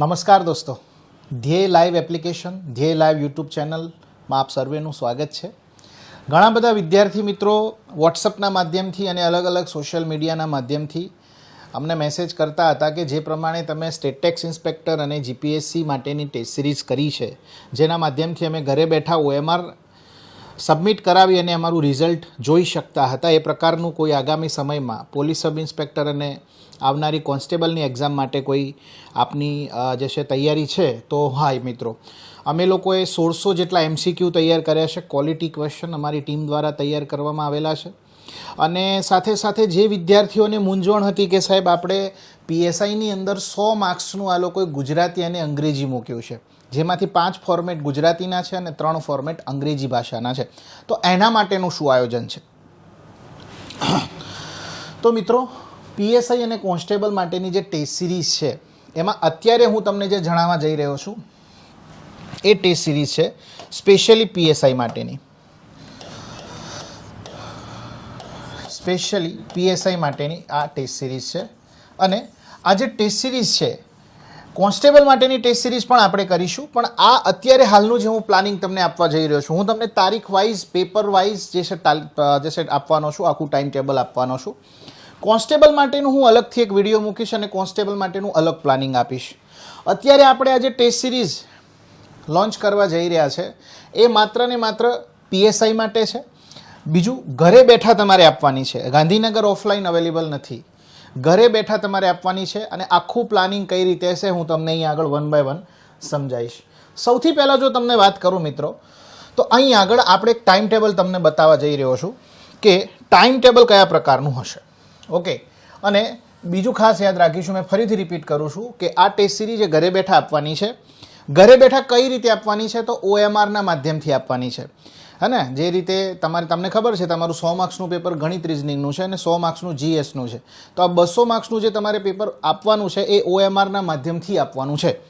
નમસ્કાર દોસ્તો. Dhyey live application Dhyey live YouTube ચેનલમાં આપ સર્વેનું સ્વાગત છે. ઘણા બધા વિદ્યાર્થી મિત્રો વોટ્સઅપના માધ્યમથી અને અલગ અલગ સોશિયલ મીડિયાના માધ્યમથી અમને મેસેજ કરતા હતા કે જે પ્રમાણે તમે સ્ટેટ ટેક્સ ઇન્સ્પેક્ટર અને જીપીએસસી માટેની ટેસ્ટ સિરીઝ કરી છે. જેના માધ્યમથી અમે ઘરે બેઠા ઓએમઆર સબમિટ કરાવી અને અમારું રિઝલ્ટ જોઈ શકતા હતા. એ પ્રકારનું કોઈ આગામી સમયમાં પોલીસ સબ ઇન્સ્પેક્ટર અને આવનારી કોન્સ્ટેબલની એક્ઝામ માટે કોઈ આપની જે છે, તૈયારી છે, તો હા મિત્રો. અમે લોકોએ સોળસો જેટલા એમસીક્યુ તૈયાર કર્યા છે. ક્વોલિટી ક્વેશ્ચન અમારી ટીમ દ્વારા તૈયાર કરવામાં આવેલા છે. અને સાથે સાથે જે વિદ્યાર્થીઓને મૂંઝવણ હતી કે સાહેબ આપણે પીએસઆઈની અંદર સો માર્ક્સનું આ લોકોએ ગુજરાતી અને અંગ્રેજી મૂક્યું છે. જેમાંથી પાંચ ફોર્મેટ ગુજરાતીના છે અને ત્રણ ફોર્મેટ અંગ્રેજી ભાષાના છે. તો એના માટેનું શું આયોજન છે? તો મિત્રો પીએસઆઈ અને કોન્સ્ટેબલ માટેની જે ટેસ્ટ સિરીઝ છે, એમાં અત્યારે હું તમને જે જણાવવા જઈ રહ્યો છું, એ ટેસ્ટ સિરીઝ છે, સ્પેશિયલી પીએસઆઈ માટેની. સ્પેશિયલી પીએસઆઈ માટેની આ ટેસ્ટ સિરીઝ છે. અને આ જે ટેસ્ટ સિરીઝ છે, કોન્સ્ટેબલ માટેની ટેસ્ટ સિરીઝ પણ આપણે કરીશું, પણ આ અત્યારે હાલનું જે હું પ્લાનિંગ તમને આપવા જઈ રહ્યો છું, હું તમને તારીખ વાઇઝ પેપર વાઇઝ જે છે જે છે, આપવાનો છું, આખું ટાઈમ ટેબલ આપવાનો છું. કોન્સ્ટેબલ માટેનું હું અલગથી એક વીડિયો મૂકીશ અને કોન્સ્ટેબલ માટેનું અલગ પ્લાનિંગ આપીશ. અત્યારે આપણે આજે ટેસ્ટ સિરીઝ લોન્ચ કરવા જઈ રહ્યા છે. એ માત્ર ને માત્ર પીએસઆઈ માટે છે. બીજું, ઘરે બેઠા તમારે આપવાની છે. ગાંધીનગર ઓફલાઈન અવેલેબલ નથી. ઘરે બેઠા તમારે આપવાની છે અને આખું પ્લાનિંગ કઈ રીતે હશે હું તમને અહીં આગળ વન બાય વન સમજાવીશ. સૌથી પહેલાં જો તમને વાત કરું મિત્રો, તો અહીં આગળ આપણે એક ટાઈમ ટેબલ તમને બતાવવા જઈ રહ્યો છું કે ટાઈમ ટેબલ કયા પ્રકારનું હશે. ઓકે. અને બીજું ખાસ યાદ રાખીશું, મેં ફરીથી રિપીટ કરું છું કે આ ટેસ્ટ સિરીઝ ઘરે બેઠા આપવાની છે, ઘરે બેઠા કઈ રીતે આપવાની છે તો ઓએમઆરના માધ્યમથી આપવાની છે. હે જે રીતે તમારે, તમને ખબર છે તમારું સો માર્ક્સનું પેપર ગણિત રિઝનિંગનું છે અને સો માર્ક્સનું જીએસનું છે. તો આ બસો માર્ક્સનું જે તમારે પેપર આપવાનું છે એ ઓએમઆરના માધ્યમથી આપવાનું છે.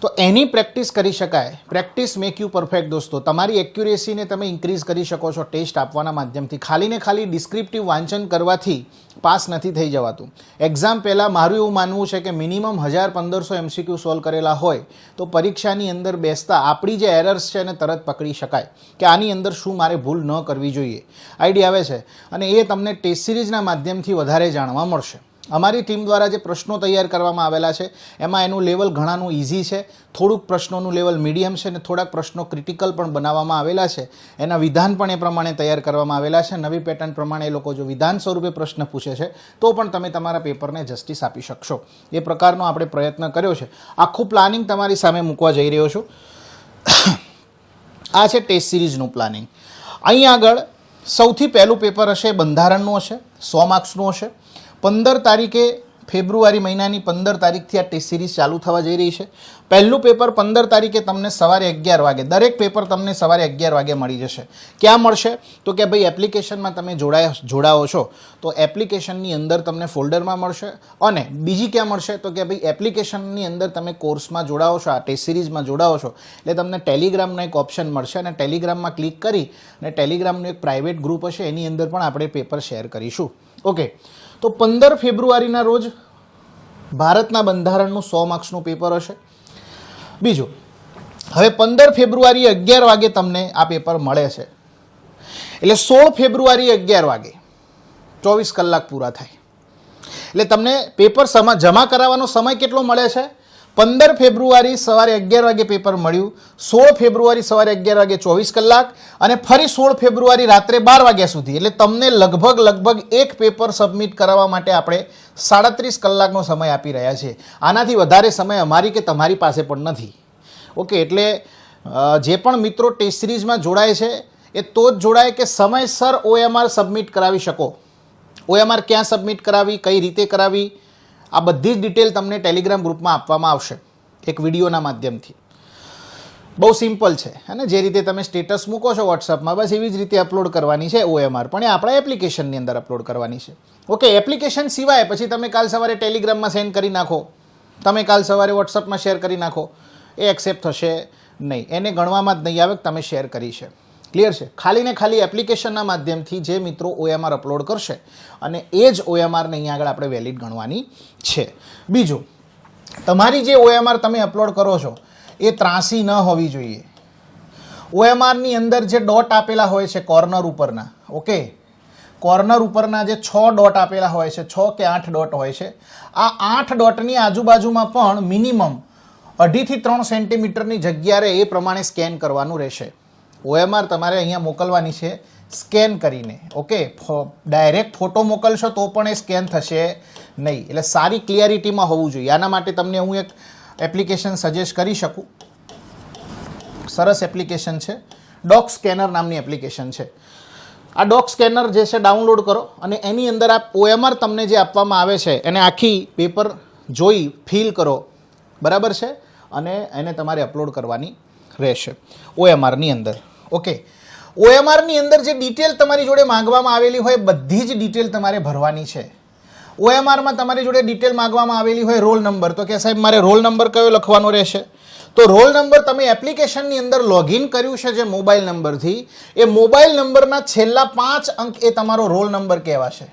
તો એની પ્રેક્ટિસ કરી શકાય. પ્રેક્ટિસ મેક યુ પરફેક્ટ દોસ્તો. તમારી એક્યુરેસીને તમે ઇન્ક્રીઝ કરી શકો છો ટેસ્ટ આપવાના માધ્યમથી. ખાલીને ખાલી ડિસ્ક્રિપ્ટિવ વાંચન કરવાથી પાસ નથી થઈ જવાતું. એક્ઝામ પહેલાં મારું એવું માનવું છે કે મિનિમમ હજાર પંદરસો એમસીક્યુ સોલ્વ કરેલા હોય તો પરીક્ષાની અંદર બેસતા આપણી જે એરર્સ છે એને તરત પકડી શકાય કે આની અંદર શું મારે ભૂલ ન કરવી જોઈએ. આઈડિયા આવે છે. અને એ તમને ટેસ્ટ સિરીઝના માધ્યમથી વધારે જાણવા મળશે. અમારી ટીમ દ્વારા જે પ્રશ્નો તૈયાર કરવામાં આવેલા છે, એમાં એનું લેવલ ઘણાનું ઇઝી છે, થોડુંક પ્રશ્નોનું લેવલ મીડિયમ છે અને થોડાક પ્રશ્નો ક્રિટિકલ પણ બનાવવામાં આવેલા છે. એના વિધાન પણ એ પ્રમાણે તૈયાર કરવામાં આવેલા છે. નવી પેટર્ન પ્રમાણે એ લોકો જો વિધાન સ્વરૂપે પ્રશ્ન પૂછે છે, તો પણ તમે તમારા પેપરને જસ્ટિસ આપી શકશો. એ પ્રકારનો આપણે પ્રયત્ન કર્યો છે. આખું પ્લાનિંગ તમારી સામે મૂકવા જઈ રહ્યો છું. આ છે ટેસ્ટ સિરીઝનું પ્લાનિંગ અહીં આગળ સૌથી પહેલું પેપર હશે બંધારણનું હશે, સો માર્ક્સનું હશે. પંદર તારીખે ફેબ્રુઆરી મહિનાની પંદર તારીખથી આ ટેસ્ટ સિરીઝ ચાલુ થવા જઈ રહી છે. પહેલું પેપર પંદર તારીખે તમને સવારે અગિયાર વાગે, દરેક પેપર તમને સવારે અગિયાર વાગે મળી જશે. ક્યાં મળશે? તો કે ભાઈ એપ્લિકેશનમાં તમે જોડાયા, જોડાઓ છો. તો એપ્લિકેશનની અંદર તમને ફોલ્ડરમાં મળશે અને બીજી ક્યાં મળશે? તો કે ભાઈ એપ્લિકેશનની અંદર તમે કોર્સમાં જોડાઓ છો, આ ટેસ્ટ સિરીઝમાં જોડાઓ છો. એટલે તમને ટેલિગ્રામનો એક ઓપ્શન મળશે અને ટેલિગ્રામમાં ક્લિક કરી અને ટેલિગ્રામનું એક પ્રાઇવેટ ગ્રુપ હશે, એની અંદર પણ આપણે પેપર શેર કરીશું. ઓકે. તો પંદર ફેબ્રુઆરીના રોજ ભારતના બંધારણનું સો માર્ક્સનું પેપર હશે. બીજું, હવે પંદર ફેબ્રુઆરી અગિયાર વાગે તમને આ પેપર મળે છે. એટલે સોળ ફેબ્રુઆરી અગિયાર વાગે ચોવીસ કલાક પૂરા થાય. એટલે તમને પેપર જમા કરાવવાનો સમય કેટલો મળે છે? પંદર ફેબ્રુઆરી સવારે અગિયાર વાગે પેપર મળ્યું, સોળ ફેબ્રુઆરી સવારે અગિયાર વાગે ચોવીસ કલાક અને ફરી સોળ ફેબ્રુઆરી રાત્રે બાર વાગ્યા સુધી. એટલે તમને લગભગ લગભગ એક પેપર સબમિટ કરાવવા માટે આપણે સાડત્રીસ કલાકનો સમય આપી રહ્યા છીએ. આનાથી વધારે સમય અમારી કે તમારી પાસે પણ નથી. ઓકે એટલે જે પણ મિત્રો ટેસ્ટ સિરીઝમાં જોડાય છે, એ તો જ જોડાય કે સમયસર ઓએમઆર સબમિટ કરાવી શકો. ઓએમઆર ક્યાં સબમિટ કરાવી, કઈ રીતે કરાવી આ બધી જ ડિટેલ તમને ટેલિગ્રામ ગ્રુપમાં આપવામાં આવશે, એક વિડીયોના માધ્યમથી. બહુ સિમ્પલ છે અને જે રીતે તમે સ્ટેટસ મૂકો છો વોટ્સઅપમાં બસ એવી જ રીતે અપલોડ કરવાની છે ઓએમઆર પણ એ આપણા એપ્લિકેશનની અંદર અપલોડ કરવાની છે. ઓકે એપ્લિકેશન સિવાય પછી તમે કાલ સવારે ટેલિગ્રામમાં સેન્ડ કરી નાખો. તમે કાલ સવારે વોટ્સઅપમાં શેર કરી નાખો. એ એક્સેપ્ટ થશે નહીં. એને ગણવામાં જ નહીં આવે તમે શેર કરી છે. ક્લિયર છે? ખાલી ને ખાલી એપ્લિકેશનના માધ્યમથી જે મિત્રો ઓએમઆર અપલોડ કરશે અને એ જ ઓએમઆરને અહીંયા આગળ આપણે વેલિડ ગણવાની છે. બીજું, તમારી જે ઓએમઆર તમે અપલોડ કરો છો, એ ત્રાસી ન હોવી જોઈએ. ઓએમઆરની અંદર જે ડોટ આપેલા હોય છે કોર્નર ઉપરના ઓકે કોર્નર ઉપરના જે છ ડોટ આપેલા હોય છે, છ કે આઠ ડોટ હોય છે, આ આઠ ડોટની આજુબાજુમાં પણ મિનિમમ અઢીથી ત્રણ સેન્ટીમીટરની જગ્યા રહે એ પ્રમાણે સ્કેન કરવાનું રહેશે. ઓએમઆર તમારે અહીંયા મોકલવાની છે, સ્કેન કરીને, ઓકે? ડાયરેક્ટ ફોટો મોકલશો તો પણ એ સ્કેન થશે નહીં. એટલે સારી ક્લિયરિટીમાં હોવું જોઈએ. આના માટે તમને હું એક એપ્લિકેશન સજેસ્ટ કરી શકું. સરસ એપ્લિકેશન છે. ડોક સ્કેનર નામની એપ્લિકેશન છે. આ ડોક સ્કેનર જે છે, ડાઉનલોડ કરો અને એની અંદર આ ઓએમઆર તમને જે આપવામાં આવે છે, એને આખી પેપર જોઈ ફીલ કરો. બરાબર છે? અને એને તમારે અપલોડ કરવાની રહેશે. ઓએમઆરની અંદર. ઓકે ઓએમઆરની અંદર જે ડિટેલ તમારી જોડે માંગવામાં આવેલી હોય, બધી જ ડિટેલ તમારે ભરવાની છે. ઓએમઆરમાં તમારી જોડે ડિટેલ માંગવામાં આવેલી હોય રોલ નંબર. તો કે સાહેબ, મારે રોલ નંબર કયો લખવાનો રહેશે? તો રોલ નંબર તમે એપ્લિકેશનની અંદર લોગિન કર્યું છે જે મોબાઈલ નંબરથી, એ મોબાઈલ નંબરના છેલ્લા પાંચ અંક એ તમારો રોલ નંબર કહેવાશે.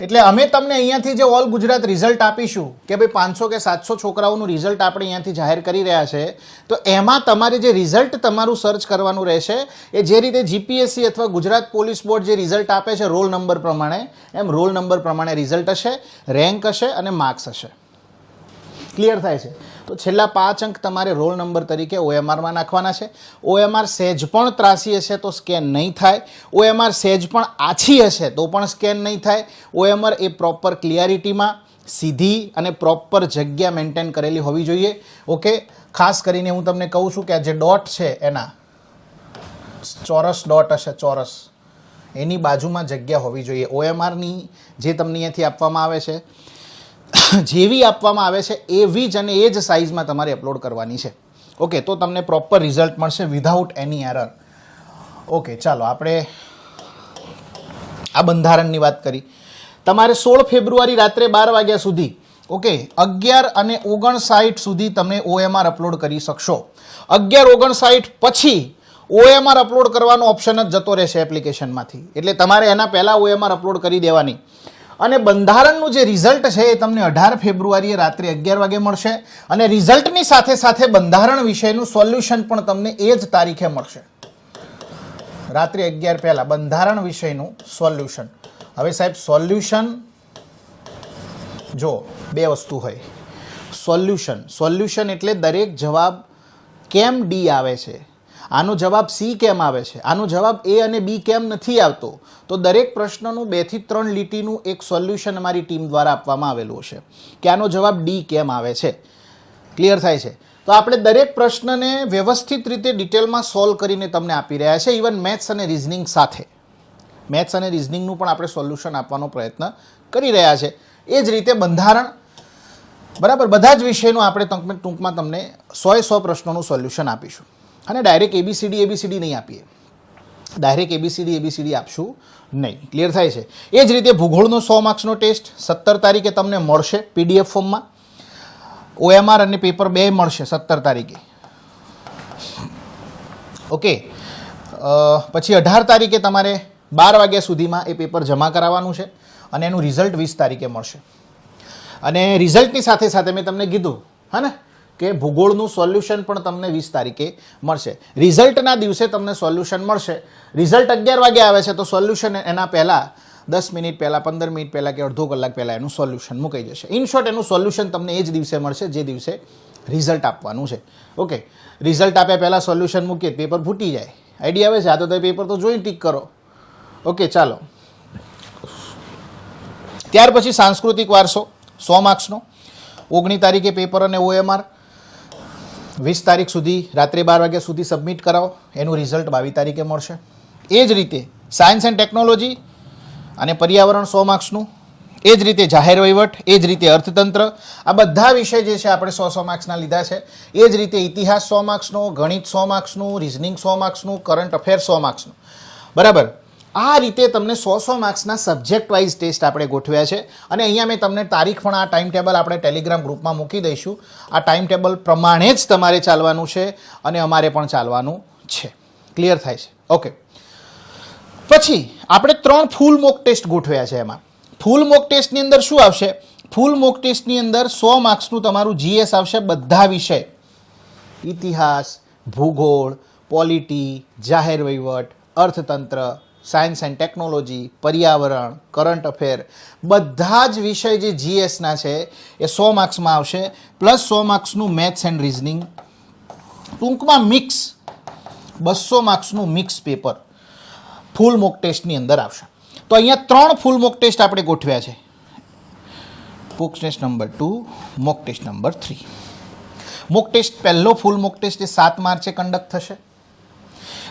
એટલે અમે તમને અહીંયાથી જે ઓલ ગુજરાત રિઝલ્ટ આપીશું, કે ભાઈ પાંચસો કે સાતસો છોકરાઓનું રિઝલ્ટ આપણે અહીંયાથી જાહેર કરી રહ્યા છે, તો એમાં તમારે જે રિઝલ્ટ તમારું સર્ચ કરવાનું રહેશે, એ જે રીતે જીપીએસસી અથવા ગુજરાત પોલીસ બોર્ડ જે રિઝલ્ટ આપે છે રોલ નંબર પ્રમાણે, એમ રોલ નંબર પ્રમાણે રિઝલ્ટ હશે રેન્ક હશે અને માર્ક્સ હશે. ક્લિયર થાય છે? તો છેલ્લા પાંચ અંક તમારે રોલ નંબર તરીકે ઓએમઆરમાં નાખવાના છે. ઓએમઆર સેજ પણ ત્રાસી હશે તો સ્કેન નહીં થાય. ઓએમઆર સેજ પણ આછી હશે તો પણ સ્કેન નહીં થાય. ઓએમઆર એ પ્રોપર ક્લિયરિટીમાં સીધી અને પ્રોપર જગ્યા મેન્ટેન કરેલી હોવી જોઈએ. ઓકે? ખાસ કરીને હું તમને કહું છું કે આ જે ડોટ છે એના, ચોરસ ડોટ હશે, ચોરસ. એની બાજુમાં જગ્યા હોવી જોઈએ. ઓએમઆરની જે તમને અહીંયાથી આપવામાં આવે છે જેવી આપવામાં આવે છે, એવી જ અને એ જ સાઇઝમાં તમારે અપલોડ કરવાની છે. ઓકે તો તમને પ્રોપર રિઝલ્ટ મળશે વિધાઉટ એની એરર ઓકે ચાલો આપણે આ બંધારણની વાત કરી. તમારે સોળ ફેબ્રુઆરી રાત્રે બાર વાગ્યા સુધી ઓકે અગિયાર અને ઓગણસાઠ સુધી તમે ઓએમઆર અપલોડ કરી શકશો. અગિયાર, ઓગણસાઠ પછી ઓએમઆર અપલોડ કરવાનો ઓપ્શન જ જતો રહેશે એપ્લિકેશનમાંથી એટલે તમારે એના પહેલાં ઓએમઆર અપલોડ કરી દેવાની. અને બંધારણનું જે રિઝલ્ટ છે એ તમને અઢાર ફેબ્રુઆરીએ રાત્રે અગિયાર વાગે મળશે. અને રિઝલ્ટની સાથે સાથે બંધારણ વિષયનું સોલ્યુશન પણ તમને એ જ તારીખે મળશે. રાત્રે અગિયાર પહેલાં બંધારણ વિષયનું સોલ્યુશન. હવે સાહેબ, સોલ્યુશન જો બે વસ્તુ હોય. સોલ્યુશન. સોલ્યુશન એટલે દરેક જવાબ કેમ ડી આવે છે? આનો જવાબ સી કેમ આવે છે? આનો જવાબ એ અને બી કેમ નથી આવતો? તો દરેક પ્રશ્નનું બેથી ત્રણ લીટીનું એક સોલ્યુશન અમારી ટીમ દ્વારા આપવામાં આવેલું હશે. કે આનો જવાબ ડી કેમ આવે છે? ક્લિયર થાય છે? તો આપણે દરેક પ્રશ્નને વ્યવસ્થિત રીતે ડિટેલમાં સોલ્વ કરીને તમને આપી રહ્યા છે, ઇવન મેથ્સ અને રિઝનિંગ સાથે. મેથ્સ અને રિઝનિંગનું પણ આપણે સોલ્યુશન આપવાનો પ્રયત્ન કરી રહ્યા છે. એ જ રીતે બંધારણ. બરાબર? બધા જ વિષયનું આપણે ટૂંક- ટૂંકમાં તમને સોએ સો પ્રશ્નોનું સોલ્યુશન આપીશું. અને ડાયરેક્ટ એબીસીડી એબીસીડી નહીં આપીએ. ડાયરેક્ટ એબીસીડી એબીસીડી આપશું નહીં. ક્લિયર થાય છે? એ જ રીતે ભૂગોળનો સો માર્ક્સનો ટેસ્ટ સત્તર તારીખે તમને મળશે પીડીએફ ફોર્મમાં. ઓએમઆર અને પેપર બે મળશે સત્તર તારીખે. ઓકે પછી અઢાર તારીખે તમારે બાર વાગ્યા સુધીમાં એ પેપર જમા કરાવવાનું છે અને એનું રિઝલ્ટ વીસ તારીખે મળશે. અને રિઝલ્ટની સાથે સાથે મેં તમને કીધું, હા ને? કે ભૂગોળનું સોલ્યુશન પણ તમને વીસ તારીખે મળશે. રિઝલ્ટના દિવસે તમને સોલ્યુશન મળશે. રિઝલ્ટ અગિયાર વાગે આવે છે તો સોલ્યુશન એના પહેલાં, દસ મિનિટ પહેલાં, પંદર મિનિટ પહેલાં કે અડધો કલાક પહેલાં એનું સોલ્યુશન મુકાઈ જશે. ઇન શોર્ટ એનું સોલ્યુશન તમને એ જ દિવસે મળશે, જે દિવસે રિઝલ્ટ આપવાનું છે. ઓકે. રિઝલ્ટ આપ્યા પહેલાં સોલ્યુશન મૂકીએ, પેપર ફૂટી જાય. આઈડિયા આવે છે? આ તો તમે પેપર તો જોઈ ટીક કરો. ઓકે, ચાલો. ત્યાર પછી સાંસ્કૃતિક વારસો, સો માર્ક્સનો. ઓગણી તારીખે પેપર અને ઓએમઆર વીસ તારીખ સુધી, રાત્રે બાર વાગ્યા સુધી સબમિટ કરાવો. એનું રિઝલ્ટ બાવીસ તારીખે મળશે. એ જ રીતે સાયન્સ એન્ડ ટેકનોલોજી અને પર્યાવરણ સો માર્ક્સનું એ જ રીતે જાહેર વહીવટ, એ જ રીતે અર્થતંત્ર, આ બધા વિષય જે છે આપણે સો સો માર્ક્સના લીધા છે. એ જ રીતે ઇતિહાસ સો માર્ક્સનો ગણિત સો માર્ક્સનું રિઝનિંગ સો માર્ક્સનું કરંટ અફેર સો માર્ક્સનું બરાબર? આ રીતે તમને સો સો માર્ક્સના સબ્જેક્ટ વાઇઝ ટેસ્ટ આપણે ગોઠવ્યા છે. અને અહીંયા મેં તમને તારીખ પણ આ ટાઈમ ટેબલ આપણે ટેલિગ્રામ ગ્રુપમાં મૂકી દઈશું. આ ટાઈમ ટેબલ પ્રમાણે જ તમારે ચાલવાનું છે અને અમારે પણ ચાલવાનું છે. ક્લિયર થાય છે? ઓકે પછી આપણે ત્રણ ફૂલ મોક ટેસ્ટ ગોઠવ્યા છે એમાં. ફૂલ મોક ટેસ્ટની અંદર શું આવશે? ફૂલ મોક ટેસ્ટની અંદર સો માર્ક્સનું તમારું જીએસ આવશે બધા વિષય. ઇતિહાસ, ભૂગોળ, પોલિટી, જાહેર વહીવટ, અર્થતંત્ર સાયન્સ એન્ડ ટેકનોલોજી, પર્યાવરણ, કરંટ અફેર, બધા જ વિષય જે જીએસના છે, એ સો માર્ક્સમાં આવશે. પ્લસ સો માર્ક્સનું મેથ્સ એન્ડ રિઝનિંગ. ટૂંકમાં મિક્સ, બસો માર્ક્સનું મિક્સ પેપર ફૂલ મોક ટેસ્ટની અંદર આવશે. તો અહીંયા ત્રણ ફૂલ મોક ટેસ્ટ આપણે ગોઠવ્યા છે. Mock test number two, mock test number three. Mock test પહેલો ફૂલ મોક ટેસ્ટ એ સાત માર્ચે કન્ડક્ટ થશે.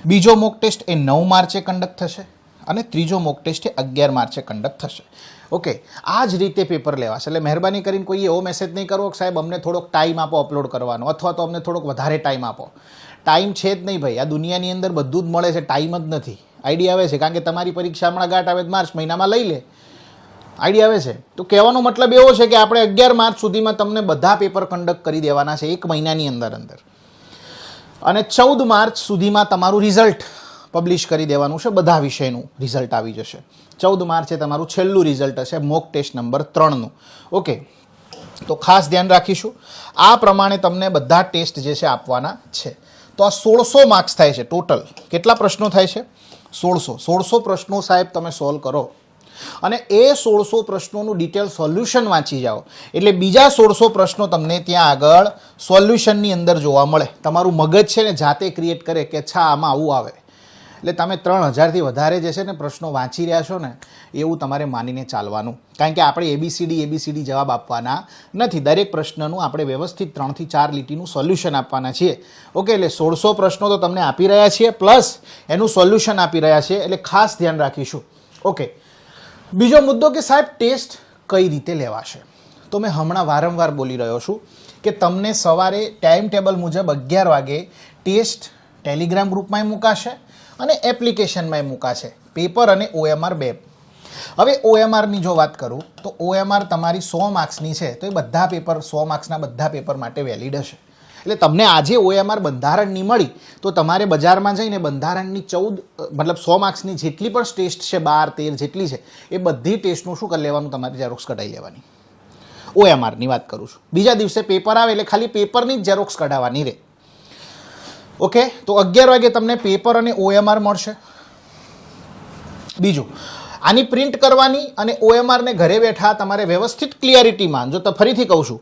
બીજો મોક ટેસ્ટ એ નવ માર્ચે કન્ડક્ટ થશે અને ત્રીજો મોક ટેસ્ટ એ અગિયાર માર્ચે કન્ડક્ટ થશે. ઓકે આ જ રીતે પેપર લેવાશે. એટલે મહેરબાની કરીને કોઈ એવો મેસેજ નહીં કરવો કે સાહેબ, અમને થોડોક ટાઈમ આપો અપલોડ કરવાનો, અથવા તો અમને થોડોક વધારે ટાઈમ આપો. ટાઈમ છે જ નહીં ભાઈ. આ દુનિયાની અંદર બધું જ મળે છે ટાઈમ જ નથી. આઈડિયા આવે છે, કારણ કે તમારી પરીક્ષા હમણાં ગાંઠ આવે માર્ચ મહિનામાં લઈ લે. આઈડિયા આવે છે. તો કહેવાનો મતલબ એવો છે કે આપણે અગિયાર માર્ચ સુધીમાં તમને બધા પેપર કન્ડક્ટ કરી દેવાના છે એક મહિનાની અંદર અંદર અને ચૌદ માર્ચ સુધીમાં તમારું રિઝલ્ટ પબ્લિશ કરી દેવાનું છે. બધા વિષયનું રિઝલ્ટ આવી જશે. ચૌદ માર્ચે તમારું છેલ્લું રિઝલ્ટ હશે, મોક ટેસ્ટ નંબર ત્રણનું. ઓકે? તો ખાસ ધ્યાન રાખીશું. આ પ્રમાણે તમને બધા ટેસ્ટ જે છે આપવાના છે. તો આ સોળસો માર્ક્સ થાય છે ટોટલ. કેટલા પ્રશ્નો થાય છે? સોળસો. સોળસો પ્રશ્નો સાહેબ તમે સોલ્વ કરો. અને એ સોળસો પ્રશ્નોનું ડિટેલ સોલ્યુશન વાંચી જાઓ. એટલે બીજા સોળસો પ્રશ્નો તમને ત્યાં આગળ સોલ્યુશનની અંદર જોવા મળે. તમારું મગજ છે ને જાતે ક્રિએટ કરે કે છા, આમાં આવું આવે. એટલે તમે ત્રણ હજારથી વધારે જે છે ને પ્રશ્નો વાંચી રહ્યા છો ને, એવું તમારે માનીને ચાલવાનું. કારણ કે આપણે એબીસીડી એબીસીડી જવાબ આપવાના નથી. દરેક પ્રશ્નનું આપણે વ્યવસ્થિત ત્રણથી ચાર લીટીનું સોલ્યુશન આપવાના છીએ. ઓકે, એટલે સોળસો પ્રશ્નો તો તમને આપી રહ્યા છીએ પ્લસ એનું સોલ્યુશન આપી રહ્યા છીએ. એટલે ખાસ ધ્યાન રાખીશું. ઓકે બીજો મુદ્દો કે સાહેબ, ટેસ્ટ કઈ રીતે લેવાશે? તો મેં હમણાં વારંવાર બોલી રહ્યો છું કે તમને સવારે ટાઈમ ટેબલ મુજબ અગિયાર વાગે ટેસ્ટ ટેલિગ્રામ ગ્રુપમાંય મુકાશે અને એપ્લિકેશનમાંય મુકાશે, પેપર અને ઓએમઆર બે. હવે ઓએમઆરની જો વાત કરું, તો ઓએમઆર તમારી સો માર્ક્સની છે, તો એ બધા પેપર, સો માર્ક્સના બધા પેપર માટે વેલિડ હશે. એટલે તમને આજે ઓએમઆર બંધારણની મળી, તો તમારે બજારમાં જઈને બંધારણની ચૌદ, મતલબ સો માર્ક્સની જેટલી પણ ટેસ્ટ છે, બાર, તેર જેટલી છે, એ બધી ટેસ્ટનું શું કરી લેવાનું? તમારે ઝેરોક્સ કઢાવી લેવાની. ઓએમઆરની વાત કરું છું. બીજા દિવસે પેપર આવે એટલે ખાલી પેપરની જ ઝેરોક્સ કઢાવવાની રહે ઓકે? તો અગિયાર વાગે તમને પેપર અને ઓએમઆર મળશે. બીજું, આની પ્રિન્ટ કરવાની અને ઓએમઆરને ઘરે બેઠા તમારે વ્યવસ્થિત ક્લિયરિટીમાં જો તો ફરીથી કહું છું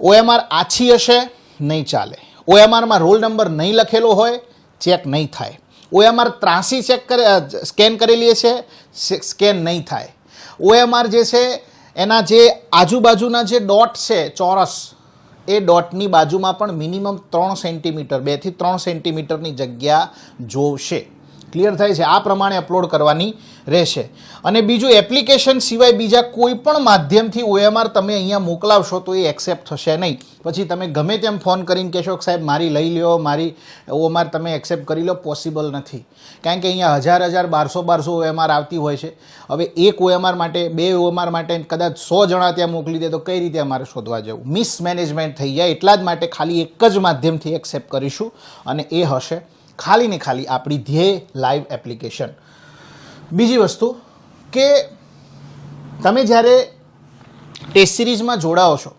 ઓએમઆર આછી હશે નહીં ચાલે. ઓએમઆરમાં રોલ નંબર નહીં લખેલો હોય, ચેક નહીં થાય. ઓએમઆર ત્રાસી ચેક કરે સ્કેન કરેલી છે સ્કેન નહીં થાય. ઓએમઆર જે છે, એના જે આજુબાજુના જે ડોટ છે, ચોરસ, એ ડોટની બાજુમાં પણ મિનિમમ ત્રણ સેન્ટીમીટર બેથી ત્રણ સેન્ટીમીટરની જગ્યા જોશે. ક્લિયર થાય છે? આ પ્રમાણે અપલોડ કરવાની રહેશે. અને બીજું એપ્લિકેશન સિવાય બીજા કોઈ પણ માધ્યમથી ઓએમઆર તમે અહીંયા મોકલાવશો તો એ એક્સેપ્ટ થશે નહીં. પછી તમે ગમે તેમ ફોન કરીને કહેશો કે સાહેબ, મારી લઈ લ્યો, મારી ઓએમઆર તમે એક્સેપ્ટ કરી લો પોસિબલ નથી. કારણ કે અહીંયા હજાર હજાર બારસો બારસો ઓએમઆર આવતી હોય છે. હવે એક ઓએમઆર માટે, બે ઓએમઆર માટે કદાચ સો જણા ત્યાં મોકલી દે તો કઈ રીતે અમારે શોધવા જવું? મિસમેનેજમેન્ટ થઈ જાય, એટલા જ માટે ખાલી એક જ માધ્યમથી એક્સેપ્ટ કરીશું અને એ હશે ખાલી ને ખાલી આપણી ધ્યેય લાઈવ એપ્લિકેશન બીજી વસ્તુ કે તમે જ્યારે ટેસ્ટ સિરીઝમાં જોડાઓ છો,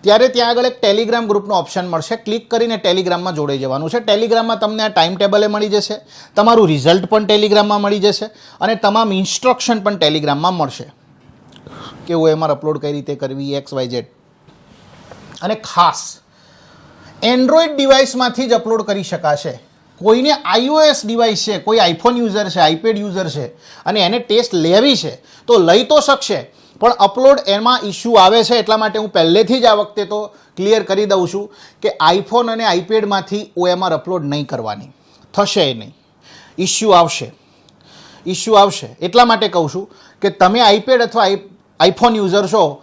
ત્યારે ત્યાં આગળ એક ટેલિગ્રામ ગ્રુપનો ઓપ્શન મળશે. ક્લિક કરીને ટેલિગ્રામમાં જોડાઈ જવાનું છે. ટેલિગ્રામમાં તમને આ ટાઈમ ટેબલે મળી જશે, તમારું રિઝલ્ટ પણ ટેલિગ્રામમાં મળી જશે અને તમામ ઇન્સ્ટ્રક્શન પણ ટેલિગ્રામમાં મળશે. કે ઓએમઆર અપલોડ કઈ રીતે કરવી, એક્સ, વાય, ઝેડ. અને ખાસ, એન્ડ્રોઈડ ડિવાઇસમાંથી જ અપલોડ કરી શકાશે. કોઈને આઈઓએસ ડિવાઇસ છે, કોઈ આઈફોન યુઝર છે, આઈપેડ યુઝર છે, અને એને ટેસ્ટ લેવી છે, તો લઈ તો શકશે, પણ અપલોડ એમાં ઇસ્યુ આવે છે, એટલા માટે હું પહેલેથી જ આ વખતે તો ક્લિયર કરી દઉં છું કે આઈફોન અને આઈપેડમાંથી ઓએમઆર અપલોડ નહીં કરવાની. થશે નહીં. ઇસ્યુ આવશે. ઇસ્યુ આવશે. એટલા માટે કહું છું કે તમે આઈપેડ અથવા આઈફોન યુઝર છો,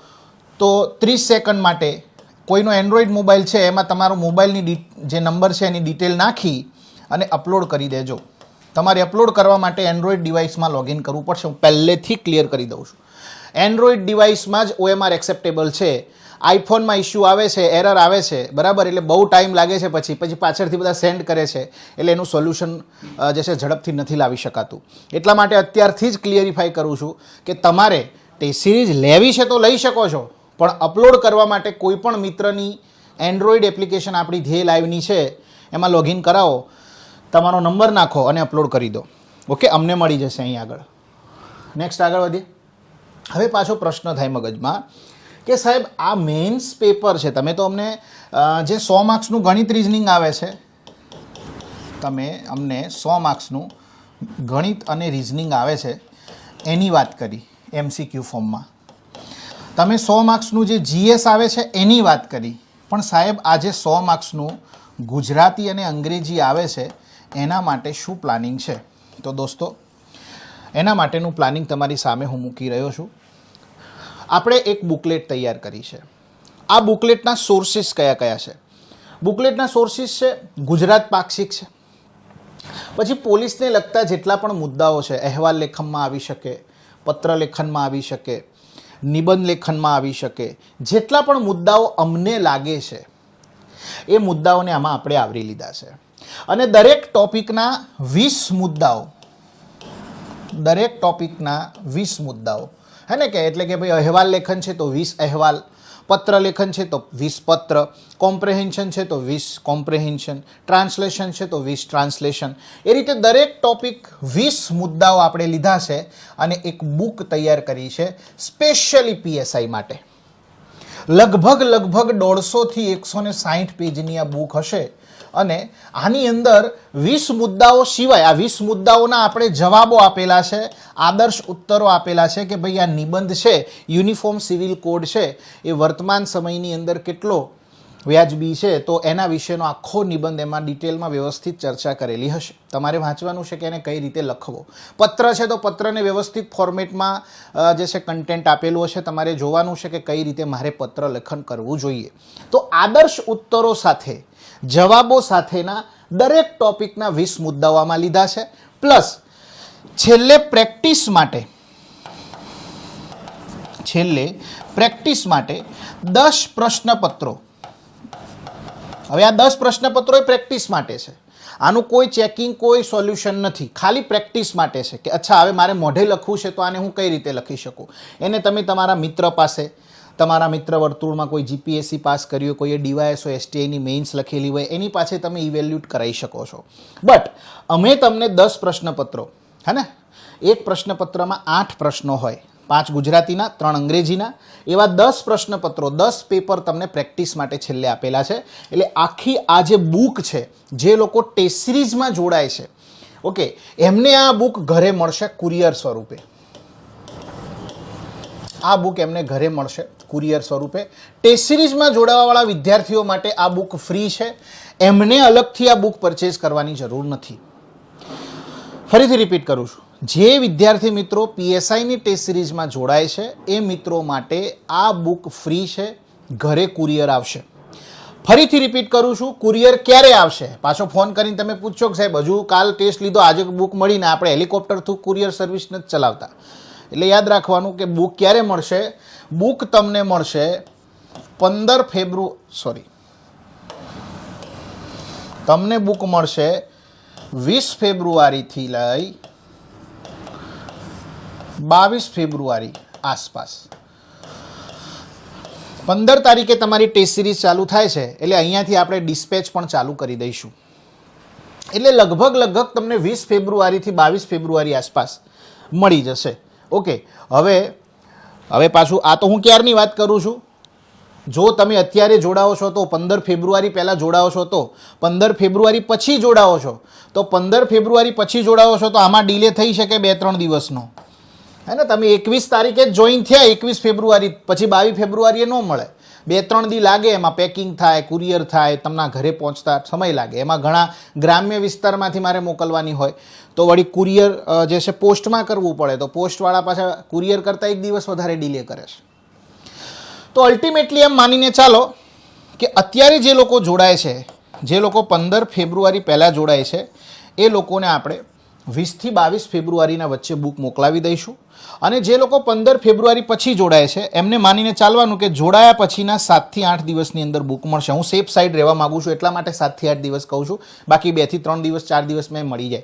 તો ત્રીસ સેકન્ડ માટે કોઈનો એન્ડ્રોઈડ મોબાઈલ છે, એમાં તમારો મોબાઈલની જે નંબર છે, એની ડિટેલ નાખી અને અપલોડ કરી દેજો. તમારે અપલોડ કરવા માટે એન્ડ્રોઈડ ડિવાઇસમાં લોગિન કરવું પડશે. હું પહેલેથી ક્લિયર કરી દઉં છું. એન્ડ્રોઈડ ડિવાઇસમાં જ ઓએમઆર એક્સેપ્ટેબલ છે. આઈફોનમાં ઇસ્યુ આવે છે એરર આવે છે, બરાબર? એટલે બહુ ટાઈમ લાગે છે પછી. પછી પાછળથી બધા સેન્ડ કરે છે. એટલે એનું સોલ્યુશન જે છે ઝડપથી નથી લાવી શકાતું. એટલા માટે અત્યારથી જ ક્લિયરિફાઈ કરું છું કે તમારે તે સિરીઝ લેવી છે તો લઈ શકો છો. પણ અપલોડ કરવા માટે કોઈ પણ મિત્રની એન્ડ્રોઈડ એપ્લિકેશન આપણી ધ્યેય લાઈવની છે, એમાં લોગિન કરાવો. તમારો નંબર નાખો અને અપલોડ કરી દો. ઓકે અમને મળી જશે અહીં આગળ. નેક્સ્ટ આગળ વધીએ. હવે પાછો પ્રશ્ન થાય મગજમાં કે સાહેબ, આ મેન્સ પેપર છે, તમે તો અમને જે સો માર્ક્સનું ગણિત રિઝનિંગ આવે છે, તમે અમને સો માર્ક્સનું ગણિત અને રિઝનિંગ આવે છે, એની વાત કરી એમસીક્યુ ફોર્મમાં. તમે સો માર્ક્સનું જે જીએસ આવે છે, એની વાત કરી. પણ સાહેબ આજે સો માર્ક્સનું ગુજરાતી અને અંગ્રેજી આવે છે એના માટે શું પ્લાનિંગ છે? તો દોસ્તો, એના માટેનું પ્લાનિંગ તમારી સામે હું મૂકી રહ્યો છું. આપણે એક બુકલેટ તૈયાર કરી છે. આ બુકલેટના સોર્સિસ કયા કયા છે? બુકલેટના સોર્સિસ છે, ગુજરાત પાક્ષિક છે. પછી પોલીસને લગતા જેટલા પણ મુદ્દાઓ છે, અહેવાલ લેખનમાં આવી શકે, પત્ર લેખનમાં આવી શકે, નિબંધ લેખનમાં આવી શકે, જેટલા પણ મુદ્દાઓ અમને લાગે છે, એ મુદ્દાઓને આમાં આપણે આવરી લીધા છે. અને દરેક ટોપિકના વીસ મુદ્દાઓ. દરેક ટોપિકના વીસ મુદ્દાઓ. હે ને કે એટલે કે ભાઈ અહેવાલ લેખન છે તો વીસ અહેવાલ, પત્ર લેખન છે તો વીસ પત્ર કોમ્પ્રેહેન્શન છે તો વીસ કોમ્પ્રેહેન્શન ટ્રાન્સલેશન છે તો વીસ ટ્રાન્સલેશન એ રીતે દરેક ટોપિક વીસ મુદ્દાઓ આપણે લીધા છે અને એક બુક તૈયાર કરી છે સ્પેશિયલી પીએસઆઈ માટે. લગભગ લગભગ દોઢસોથી એકસો ને સાહીઠ પેજની આ બુક હશે. અને આની અંદર વીસ મુદ્દાઓ સિવાય, આ વીસ મુદ્દાઓના આપણે જવાબો આપેલા છે, આદર્શ ઉત્તરો આપેલા છે કે ભાઈ આ નિબંધ છે, યુનિફોર્મ સિવિલ કોડ છે, એ વર્તમાન સમયની અંદર કેટલો વ્યાજબી છે, તો એના વિશેનો આખો નિબંધ એમાં ડિટેલમાં વ્યવસ્થિત ચર્ચા કરેલી હશે. તમારે વાંચવાનું છે કે એને કઈ રીતે લખવો? પત્ર છે તો પત્રને વ્યવસ્થિત ફોર્મેટમાં જે છે કન્ટેન્ટ આપેલું હશે. તમારે જોવાનું છે કે કઈ રીતે મારે પત્ર લેખન કરવું જોઈએ. તો આદર્શ ઉત્તરો સાથે, જવાબો સાથેના દરેક ટોપિકના વીસ મુદ્દાઓ આમાં લીધા છે. પ્લસ, છેલ્લે પ્રેક્ટિસ માટે, છેલ્લે પ્રેક્ટિસ માટે દસ પ્રશ્નપત્રો હવે આ દસ પ્રશ્નપત્રો એ પ્રેક્ટિસ માટે છે. આનું કોઈ ચેકિંગ, કોઈ સોલ્યુશન નથી. ખાલી પ્રેક્ટિસ માટે છે કે, અચ્છા, હવે મારે મોઢે લખવું છે, તો આને હું કઈ રીતે લખી શકું? એને તમે તમારા મિત્ર પાસે, તમારા મિત્ર વર્તુળમાં કોઈ જીપીએસસી પાસ કર્યું, કોઈએ ડીવાયએસઓ એસટીઆઈની મેઇન્સ લખેલી હોય, એની પાસે તમે ઇવેલ્યુટ કરાવી શકો છો. બટ અમે તમને દસ પ્રશ્નપત્રો, હે ને? એક પ્રશ્નપત્રમાં આઠ પ્રશ્નો હોય. પાંચ ગુજરાતીના, ત્રણ અંગ્રેજીના, એવા દસ પ્રશ્નપત્રો, દસ પેપર તમને પ્રેક્ટિસ માટે છેલ્લે આપેલા છે. એટલે આખી આ જે બુક છે, જે લોકો ટેસ્ટ સિરીઝમાં જોડાય છે, ઓકે, એમને આ બુક ઘરે મળશે કુરિયર સ્વરૂપે. આ બુક એમને ઘરે મળશે કુરિયર સ્વરૂપે. ટેસ્ટ સિરીઝમાં જોડાવાવાળા વિદ્યાર્થીઓ માટે આ બુક ફ્રી છે. એમને અલગથી આ બુક પરચેઝ કરવાની જરૂર નથી. ફરીથી રિપીટ કરું છું. જે વિદ્યાર્થી મિત્રો પીએસઆઈની ટેસ્ટ સિરીઝમાં જોડાય છે, એ મિત્રો માટે આ બુક ફ્રી છે, ઘરે કુરિયર આવશે. ફરીથી રિપીટ કરું છું, કુરિયર ક્યારે આવશે? પાછો ફોન કરીને તમે પૂછશો કે સાહેબ, હજુ કાલ ટેસ્ટ લીધો, આજે બુક મળીને આપણે હેલિકોપ્ટર થ્રુ કુરિયર સર્વિસ નથી ચલાવતા. એટલે યાદ રાખવાનું કે બુક ક્યારે મળશે? બુક તમને મળશે પંદર ફેબ્રુ, સોરી. તમને બુક મળશે વીસ ફેબ્રુઆરીથી લઈ બાવીસ ફેબ્રુઆરી આસપાસ. પંદર તારીખે તમારી ટેસ્ટ સિરીઝ ચાલુ થાય છે, એટલે અહીંયાથી આપણે ડિસ્પેચ પણ ચાલુ કરી દઈશું. એટલે લગભગ લગભગ તમને વીસ ફેબ્રુઆરીથી બાવીસ ફેબ્રુઆરી આસપાસ મળી જશે. ઓકે, હવે હવે પાછું, આ તો હું ક્યારની વાત કરું છું? જો તમે અત્યારે જોડાઓ છો તો પંદર ફેબ્રુઆરી પહેલાં જોડાઓ છો તો પંદર ફેબ્રુઆરી પછી જોડાઓ છો. તો પંદર ફેબ્રુઆરી પછી જોડાઓ છો તો આમાં ડીલે થઈ શકે બે ત્રણ દિવસનો. હે તમે એકવીસ તારીખે જોઈન થયા, એકવીસ ફેબ્રુઆરી, પછી બાવીસ ફેબ્રુઆરીએ ન મળે. બે, ત્રણ દી લાગે, એમાં પેકિંગ થાય કુરિયર થાય, તમના ઘરે પહોંચતા સમય લાગે. એમાં ઘણા ગ્રામ્ય વિસ્તારમાંથી મારે મોકલવાની હોય. તો વળી કુરિયર જે છે પોસ્ટમાં કરવું પડે. તો પોસ્ટવાળા પાછા કુરિયર કરતાં એક દિવસ વધારે ડિલે કરે છે. તો અલ્ટિમેટલી એમ માનીને ચાલો કે અત્યારે જે લોકો જોડાય છે, જે લોકો પંદર ફેબ્રુઆરી પહેલાં જોડાય છે, એ લોકોને આપણે વીસથી બાવીસ ફેબ્રુઆરીના વચ્ચે બુક મોકલાવી દઈશું. અને જે લોકો પંદર ફેબ્રુઆરી પછી જોડાય છે, એમને માનીને ચાલવાનું કે જોડાયા પછીના સાતથી આઠ દિવસની અંદર બુક મળશે. હું સેફ સાઈડ રહેવા માગું છું, એટલા માટે સાતથી આઠ દિવસ કહું છું. બાકી બેથી ત્રણ દિવસ, ચાર દિવસમાં મેં મળી જાય.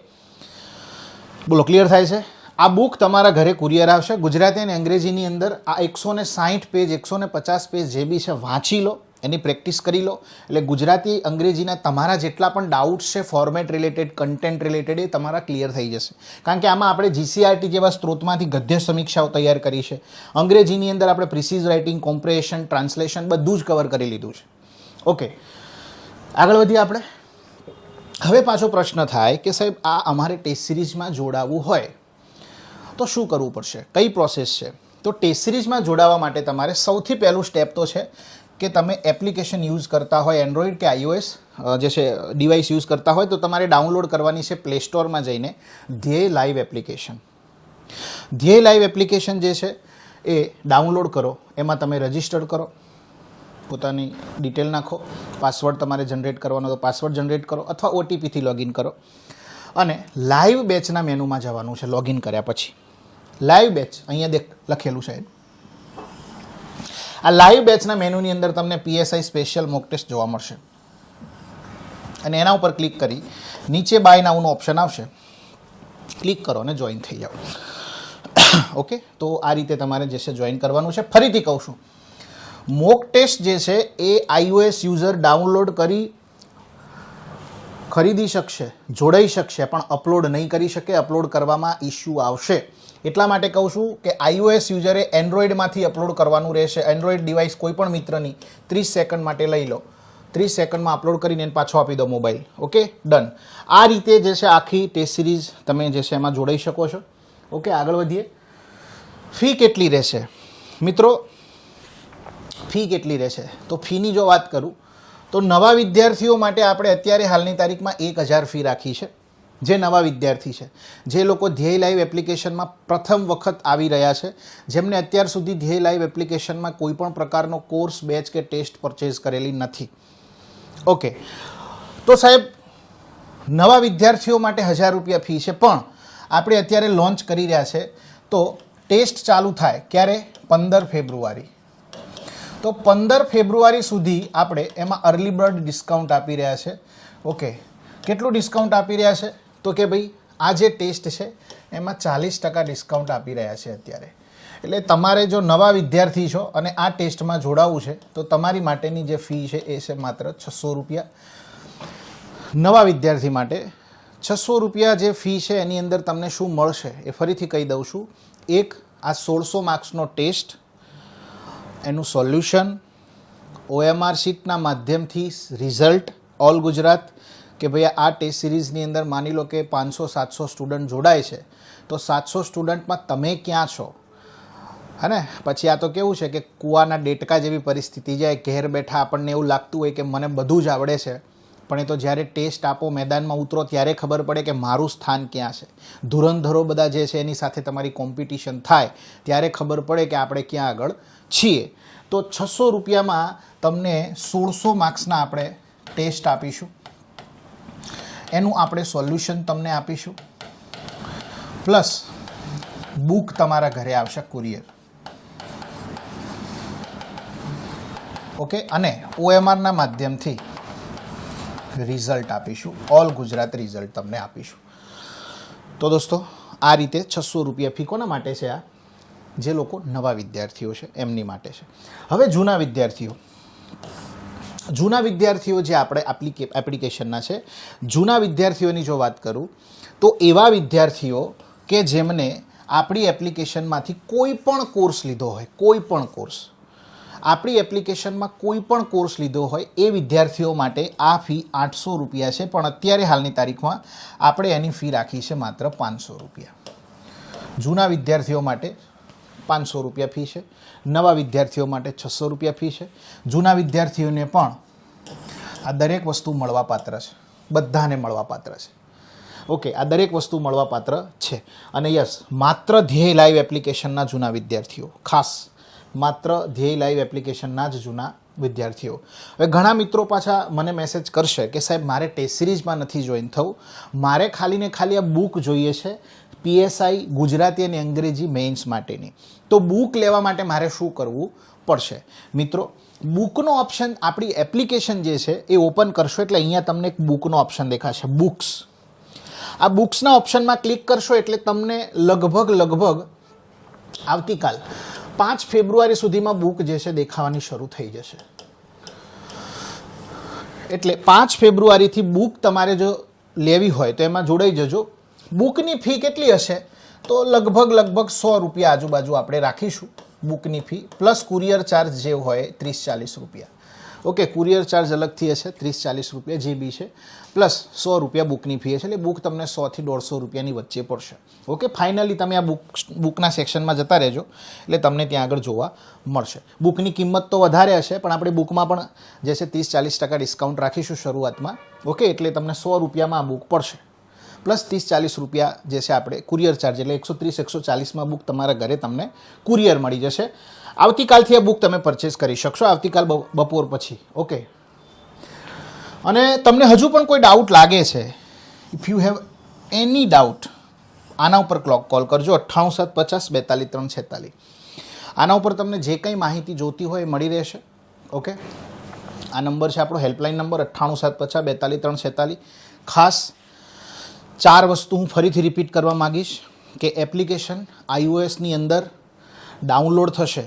બોલો, ક્લિયર થાય છે? આ બુક તમારા ઘરે કુરિયર આવશે. ગુજરાતી અને અંગ્રેજીની અંદર આ એકસો ને સાહીઠ પેજ, એકસો ને પચાસ પેજ જે બી છે, વાંચી લો. એની પ્રેક્ટિસ કરી લો. એટલે ગુજરાતી, અંગ્રેજીના તમારા જેટલા પણ ડાઉટ્સ છે ફોર્મેટ રિલેટેડ કન્ટેન્ટ રિલેટેડ એ તમારા ક્લિયર થઈ જશે. કારણ કે આમાં આપણે જીસીઆરટી જેવા સ્ત્રોતમાંથી ગદ્ય સમીક્ષાઓ તૈયાર કરી છે. અંગ્રેજીની અંદર આપણે પ્રિસિઝ રાઇટિંગ કોમ્પ્રેશન ટ્રાન્સલેશન બધું જ કવર કરી લીધું છે. ઓકે આગળ વધીએ આપણે. હવે પાછો પ્રશ્ન થાય કે સાહેબ, આ અમારે ટેસ્ટ સિરીઝમાં જોડાવવું હોય તો શું કરવું પડશે? કઈ પ્રોસેસ છે? તો ટેસ્ટ સિરીઝમાં જોડાવા માટે તમારે સૌથી પહેલું સ્ટેપ તો છે કે તમે એપ્લિકેશન યુઝ કરતા હોય એન્ડ્રોઈડ કે આઈઓએસ જે છે, ડિવાઇસ યુઝ કરતા હોય, તો તમારે ડાઉનલોડ કરવાની છે પ્લે સ્ટોરમાં જઈને Dhyey live application. Dhyey live application જે છે, એ ડાઉનલોડ કરો, એમાં તમે રજિસ્ટર કરો, પોતાની ડિટેલ નાખો, પાસવર્ડ તમારે જનરેટ કરવાનો તો પાસવર્ડ જનરેટ કરો, અથવા ઓટીપીથી લોગિન કરો. અને લાઈવ બેચના મેનુમાં જવાનું છે લોગિન કર્યા પછી. લાઈવ બેચ અહીંયા દેખ, લખેલું છે. આ લાઈવ બેચના મેનુની અંદર તમને પીએસઆઈ સ્પેશિયલ મોક ટેસ્ટ જોવા મળશે. અને એના ઉપર ક્લિક કરી નીચે બાય નાઉનું ઓપ્શન આવશે. ક્લિક કરો અને જોઈન થઈ જાઓ. ઓકે તો આ રીતે તમારે જે છે જોઈન કરવાનું છે. ફરીથી કહું છું. મોક ટેસ્ટ જે છે એ આઈઓએસ યુઝર ડાઉનલોડ કરી ખરીદી શકશે, જોડાઈ શકશે, પણ અપલોડ નહીં કરી શકે અપલોડ કરવામાં ઇસ્યુ આવશે. એટલા માટે કહું છું કે આઈઓએસ યુઝરે એન્ડ્રોઈડમાંથી અપલોડ કરવાનું રહેશે. એન્ડ્રોઈડ ડિવાઇસ કોઈ પણ મિત્રની ત્રીસ સેકન્ડ માટે લઈ લો. ત્રીસ સેકન્ડમાં અપલોડ કરીને એને પાછો આપી દો મોબાઈલ ઓકે ડન આ રીતે જે છે આખી ટેસ્ટ સિરીઝ તમે જે છે એમાં જોડાઈ શકો છો. ઓકે આગળ વધીએ. ફી કેટલી રહેશે? મિત્રો ફી કેટલી રહેશે? તો ફીની જો વાત કરું તો નવા વિદ્યાર્થીઓ માટે આપણે અત્યારે હાલની તારીખમાં એક હજાર ફી રાખી છે, જે નવા વિદ્યાર્થી છે. જે લોકો ધ્યેય લાઈવ એપ્લિકેશનમાં પ્રથમ વખત આવી રહ્યા છે, જેમને અત્યાર સુધી ધ્યેય લાઈવ એપ્લિકેશનમાં કોઈ પણ પ્રકારનો કોર્સ, બેચ કે ટેસ્ટ પરચેઝ કરેલી નથી. ઓકે. તો સાહેબ, નવા વિદ્યાર્થીઓ માટે હજાર રૂપિયા ફી છે, પણ આપણે અત્યારે લોન્ચ કરી રહ્યા છે, તો ટેસ્ટ ચાલુ થાય ક્યારે? પંદર ફેબ્રુઆરી. તો પંદર ફેબ્રુઆરી સુધી આપણે એમાં અર્લી બર્ડ ડિસ્કાઉન્ટ આપી રહ્યા છે. ઓકે કેટલું ડિસ્કાઉન્ટ આપી રહ્યા છે? તો કે ભાઈ, આ જે ટેસ્ટ છે, એમાં ચાલીસ ટકા ડિસ્કાઉન્ટ આપી રહ્યા છે અત્યારે. એટલે તમારે જો નવા વિદ્યાર્થી છો અને આ ટેસ્ટમાં જોડાવવું છે, તો તમારી માટેની જે ફી છે, એ છે માત્ર છસો રૂપિયા. નવા વિદ્યાર્થી માટે છસો રૂપિયા જે ફી છે, એની અંદર તમને શું મળશે, એ ફરીથી કહી દઉં છું. એક, આ સોળસો માર્ક્સનો ટેસ્ટ એનું સોલ્યુશન ઓએમઆર શીટના માધ્યમથી રિઝલ્ટ, ઓલ ગુજરાત, કે ભાઈ આ ટેસ્ટ સિરીઝની અંદર માની લો કે પાંચસો, સાતસો સ્ટુડન્ટ જોડાય છે, તો સાતસો સ્ટુડન્ટમાં તમે ક્યાં છો? હે પછી આ તો કેવું છે કે કૂવાના ડેટકા જેવી પરિસ્થિતિ જાય, ઘેર બેઠા આપણને એવું લાગતું હોય કે મને બધું જ આવડે છે, પણ એ તો જ્યારે ટેસ્ટ આપો મેદાનમાં ઉતરો ત્યારે ખબર પડે કે મારું સ્થાન ક્યાં છે. ધુરંધરો બધા જે છે એની સાથે તમારી કોમ્પિટિશન થાય, ત્યારે ખબર પડે કે આપણે ક્યાં આગળ છીએ. તો છસો રૂપિયામાં તમને સોળસો માર્ક્સના આપણે ટેસ્ટ આપીશું. એનું આપણે સોલ્યુશન તમને આપીશું. પ્લસ બુક તમારા ઘરે આવશે કુરિયર. ઓકે? અને ઓએમઆરના માધ્યમથી રિઝલ્ટ આપીશું. ઓલ ગુજરાત રિઝલ્ટ તમને આપીશું. તો દોસ્તો, આ રીતે છસો રૂપિયા ફી કોના માટે છે આ. જે લોકો નવા વિદ્યાર્થીઓ છે, એમની માટે છે. હવે જૂના વિદ્યાર્થીઓ. જૂના વિદ્યાર્થીઓ જે આપણે એપ્લિકે એપ્લિકેશનના છે, જૂના વિદ્યાર્થીઓની જો વાત કરું, તો એવા વિદ્યાર્થીઓ કે જેમને આપણી એપ્લિકેશનમાંથી કોઈ પણ કોર્સ લીધો હોય, કોઈ પણ કોર્સ, આપણી એપ્લિકેશનમાં કોઈ પણ કોર્સ લીધો હોય, એ વિદ્યાર્થીઓ માટે આ ફી આઠસો રૂપિયા છે, પણ અત્યારે હાલની તારીખમાં આપણે એની ફી રાખી છે માત્ર પાંચસો રૂપિયા. જૂના વિદ્યાર્થીઓ માટે પાંચસો રૂપિયા ફી છે. નવા વિદ્યાર્થીઓ માટે છસો રૂપિયા ફી છે. જૂના વિદ્યાર્થીઓને પણ આ દરેક વસ્તુ મળવાપાત્ર છે. બધાને મળવાપાત્ર છે. ઓકે આ દરેક વસ્તુ મળવાપાત્ર છે. અને યસ, માત્ર ધ્યેય લાઈવ એપ્લિકેશનના જૂના વિદ્યાર્થીઓ. ખાસ, માત્ર ધ્યેય લાઈવ એપ્લિકેશનના જ જૂના વિદ્યાર્થીઓ. હવે ઘણા મિત્રો પાછા મને મેસેજ કરશે કે સાહેબ, મારે ટેસ્ટ સિરીઝમાં નથી જોઈન થવું. મારે ખાલી ને ખાલી આ બુક જોઈએ છે પીએસઆઈ ગુજરાતી અને અંગ્રેજી મેઇન્સ માટેની. તો બુક લેવા માટે મારે શું કરવું પડશે? મિત્રો બુકનો ઓપ્શન આપણી એપ્લિકેશન જે છે એ ઓપન કરશો એટલે અહીંયા તમને એક બુકનો ઓપ્શન દેખાશે બુક્સ આ બુક્સના ઓપ્શનમાં ક્લિક કરશો એટલે તમને લગભગ લગભગ આવતીકાલ પાંચ ફેબ્રુઆરી સુધીમાં બુક જે છે દેખાવાની શરૂ થઈ જશે. એટલે પાંચ ફેબ્રુઆરીથી બુક તમારે જો લેવી હોય તો એમાં જોડાઈ જજો. બુકની ફી કેટલી હશે? તો લગભગ લગભગ સો રૂપિયા આજુબાજુ આપણે રાખીશું. બુકની ફી, પ્લસ કુરિયર ચાર્જ જે હોય, ત્રીસ ચાલીસ રૂપિયા. ઓકે, કુરિયર ચાર્જ અલગથી હશે, ત્રીસ ચાલીસ રૂપિયા જે બી છે, પ્લસ સો રૂપિયા બુકની ફી હશે, એટલે બુક તમને સોથી દોઢસો રૂપિયાની વચ્ચે પડશે. ઓકે, ફાઇનલી તમે આ બુક, બુકના સેક્શનમાં જતા રહેજો, એટલે તમને ત્યાં આગળ જોવા મળશે. બુકની કિંમત તો વધારે હશે, પણ આપણે બુકમાં પણ જે છે ત્રીસ ચાલીસ ટકા ડિસ્કાઉન્ટ રાખીશું શરૂઆતમાં. ઓકે, એટલે તમને સો રૂપિયામાં આ બુક પડશે. પ્લસ ત્રીસ ચાલીસ રૂપિયા જે છે આપણે કુરિયર ચાર્જ, એટલે એકસો ત્રીસ, એકસો ચાલીસમાં બુક તમારા ઘરે તમને કુરિયર મળી જશે. આવતીકાલથી આ બુક તમે પરચેસ કરી શકશો, આવતીકાલ બપોર પછી. ઓકે? અને તમને હજુ પણ કોઈ ડાઉટ લાગે છે if you have any doubt આના ઉપર ક્લોક કોલ કરજો, અઠ્ઠાણું, સાત, પચાસ, બેતાલીસ, ત્રણ, છેતાલીસ. આના ઉપર તમને જે કંઈ માહિતી જોતી હોય એ મળી રહેશે. ઓકે? આ નંબર છે આપણો હેલ્પલાઇન નંબર, અઠ્ઠાણું, સાત, પચાસ, બેતાલીસ, ત્રણ, છેતાલીસ. ખાસ ચાર વસ્તુ હું ફરીથી રિપીટ કરવા માગીશ કે એપ્લિકેશન આઈઓએસની અંદર ડાઉનલોડ થશે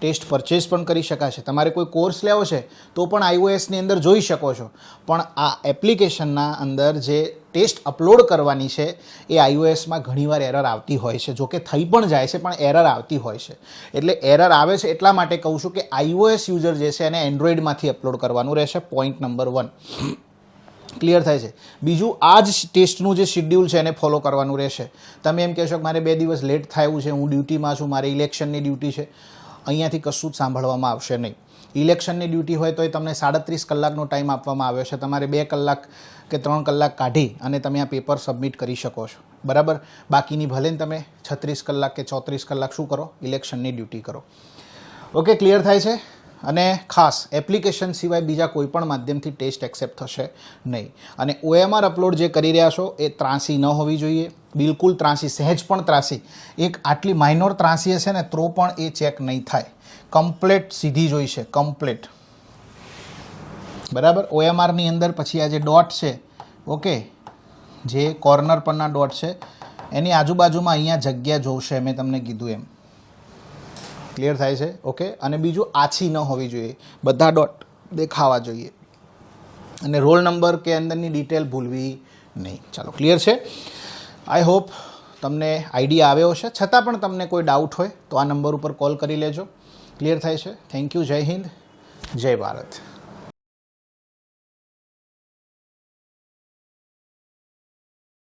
ટેસ્ટ પરચેસ પણ કરી શકાશે. તમારે કોઈ કોર્સ લેવો છે તો પણ આઈઓએસની અંદર જોઈ શકો છો. પણ આ એપ્લિકેશનના અંદર જે ટેસ્ટ અપલોડ કરવાની છે એ આઈઓએસમાં ઘણીવાર એરર આવતી હોય છે. જોકે થઈ પણ જાય છે, પણ એરર આવતી હોય છે. એટલે એરર આવે છે એટલા માટે કહું છું કે આઈઓએસ યુઝર જે છે એને એન્ડ્રોઈડમાંથી અપલોડ કરવાનું રહેશે પોઈન્ટ નંબર વન ક્લિયર થાય છે. બીજું આ જ ટેસ્ટનું જે શિડ્યુલ છે એને ફોલો કરવાનું રહેશે. તમે એમ કહેશો કે મારે બે દિવસ લેટ થયું છે, હું ડ્યુટીમાં છું, મારે ઇલેક્શનની ડ્યુટી છે. અહીંયાથી કશું જ સાંભળવામાં આવશે નહીં. ઇલેક્શનની ડ્યુટી હોય તો એ તમને સાડત્રીસ કલાકનો ટાઈમ આપવામાં આવ્યો છે. તમારે બે કલાક કે ત્રણ કલાક કાઢી અને તમે આ પેપર સબમિટ કરી શકો છો. બરાબર? બાકીની ભલે તમે છત્રીસ કલાક કે ચોત્રીસ કલાક શું કરો? ઇલેક્શનની ડ્યુટી કરો. ઓકે ક્લિયર થાય છે? અને ખાસ એપ્લિકેશન સિવાય બીજા કોઈપણ માધ્યમથી ટેસ્ટ એક્સેપ્ટ થશે નહીં. અને ઓએમઆર અપલોડ જે કરી રહ્યા છો, એ ત્રાસી ન હોવી જોઈએ. બિલકુલ ત્રાસી, સહેજ પણ ત્રાસી. એક આટલી માઇનોર ત્રાસી હશે ને, તો પણ એ ચેક નહીં થાય. કમ્પ્લેટ સીધી જોઈશે કમ્પ્લેટ બરાબર? ઓએમઆરની અંદર પછી આ જે ડોટ છે ઓકે જે કોર્નર પરના ડોટ છે, એની આજુબાજુમાં અહીંયા જગ્યા જોશે, મેં તમને કીધું એમ. ક્લિયર થાય છે, ઓકે? અને બીજું આછી ન હોવી જોઈએ. બધા ડોટ દેખાવા જોઈએ. અને રોલ નંબર કે અંદરની ડિટેલ ભૂલવી નહીં. ચાલો, ક્લિયર છે? આઈ હોપ તમને આઈડિયા આવ્યો છે છતાં પણ તમને કોઈ ડાઉટ હોય, તો આ નંબર ઉપર કોલ કરી લેજો. ક્લિયર થાય છે? થેન્ક યુ જય હિન્દ. જય ભારત.